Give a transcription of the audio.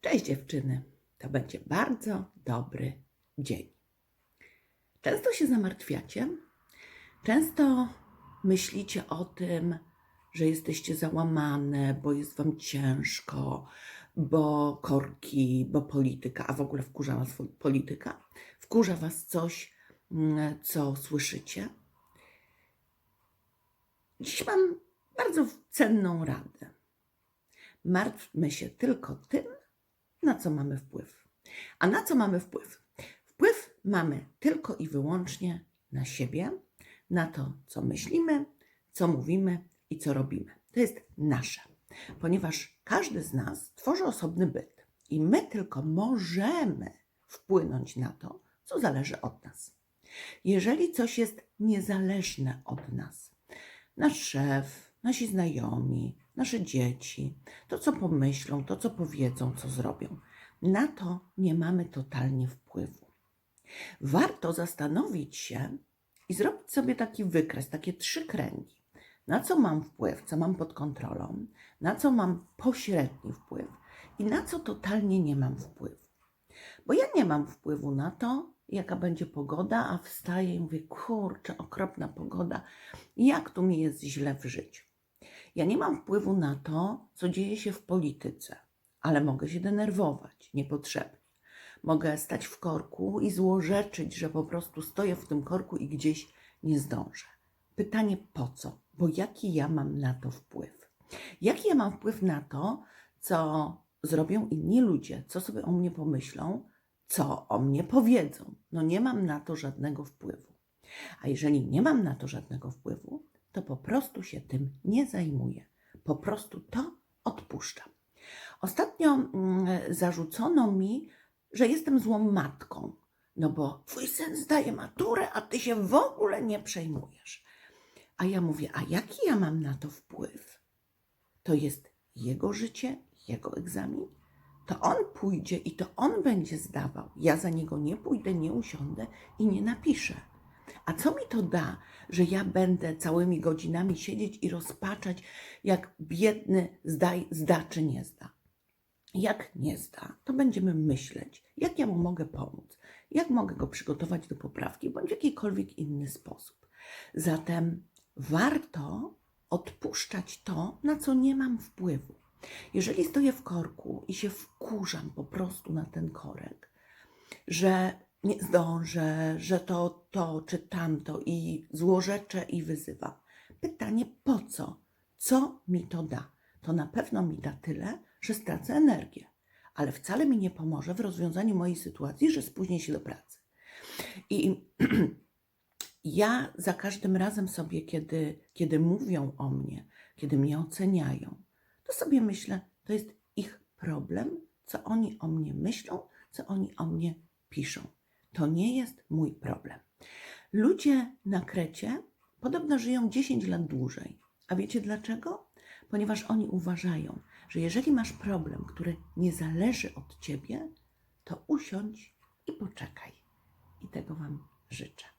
Cześć dziewczyny, to będzie bardzo dobry dzień. Często się zamartwiacie, często myślicie o tym, że jesteście załamane, bo jest wam ciężko, bo korki, bo polityka, a w ogóle wkurza was polityka, wkurza was coś, mm, co słyszycie. Dziś mam bardzo cenną radę. Martwmy się tylko tym, na co mamy wpływ. A na co mamy wpływ? Wpływ mamy tylko i wyłącznie na siebie, na to, co myślimy, co mówimy i co robimy. To jest nasze, ponieważ każdy z nas tworzy osobny byt i my tylko możemy wpłynąć na to, co zależy od nas. Jeżeli coś jest niezależne od nas, nasz szef, nasi znajomi, nasze dzieci, to co pomyślą, to co powiedzą, co zrobią, na to nie mamy totalnie wpływu. Warto zastanowić się i zrobić sobie taki wykres, takie trzy kręgi. Na co mam wpływ, co mam pod kontrolą, na co mam pośredni wpływ i na co totalnie nie mam wpływu. Bo ja nie mam wpływu na to, jaka będzie pogoda, a wstaję i mówię, kurczę, okropna pogoda, jak tu mi jest źle w życiu. Ja nie mam wpływu na to, co dzieje się w polityce, ale mogę się denerwować niepotrzebnie. Mogę stać w korku i złorzeczyć, że po prostu stoję w tym korku i gdzieś nie zdążę. Pytanie po co? Bo jaki ja mam na to wpływ? Jaki ja mam wpływ na to, co zrobią inni ludzie, co sobie o mnie pomyślą, co o mnie powiedzą? No nie mam na to żadnego wpływu. A jeżeli nie mam na to żadnego wpływu, to po prostu się tym nie zajmuję. Po prostu to odpuszczam. Ostatnio mm, zarzucono mi, że jestem złą matką, no bo twój syn zdaje maturę, a ty się w ogóle nie przejmujesz. A ja mówię, a jaki ja mam na to wpływ? To jest jego życie, jego egzamin. To on pójdzie i to on będzie zdawał. Ja za niego nie pójdę, nie usiądę i nie napiszę. A co mi to da, że ja będę całymi godzinami siedzieć i rozpaczać, jak biedny zda, zda czy nie zda? Jak nie zda, to będziemy myśleć, jak ja mu mogę pomóc, jak mogę go przygotować do poprawki, bądź w jakikolwiek inny sposób. Zatem warto odpuszczać to, na co nie mam wpływu. Jeżeli stoję w korku i się wkurzam po prostu na ten korek, że nie zdążę, że to to czy tamto i złorzeczę i wyzywam. Pytanie po co? Co mi to da? To na pewno mi da tyle, że stracę energię, ale wcale mi nie pomoże w rozwiązaniu mojej sytuacji, że spóźnię się do pracy. I ja za każdym razem sobie, kiedy, kiedy mówią o mnie, kiedy mnie oceniają, to sobie myślę, to jest ich problem, co oni o mnie myślą, co oni o mnie piszą. To nie jest mój problem. Ludzie na Krecie podobno żyją 10 lat dłużej. A wiecie dlaczego? Ponieważ oni uważają, że jeżeli masz problem, który nie zależy od ciebie, to usiądź i poczekaj. I tego Wam życzę.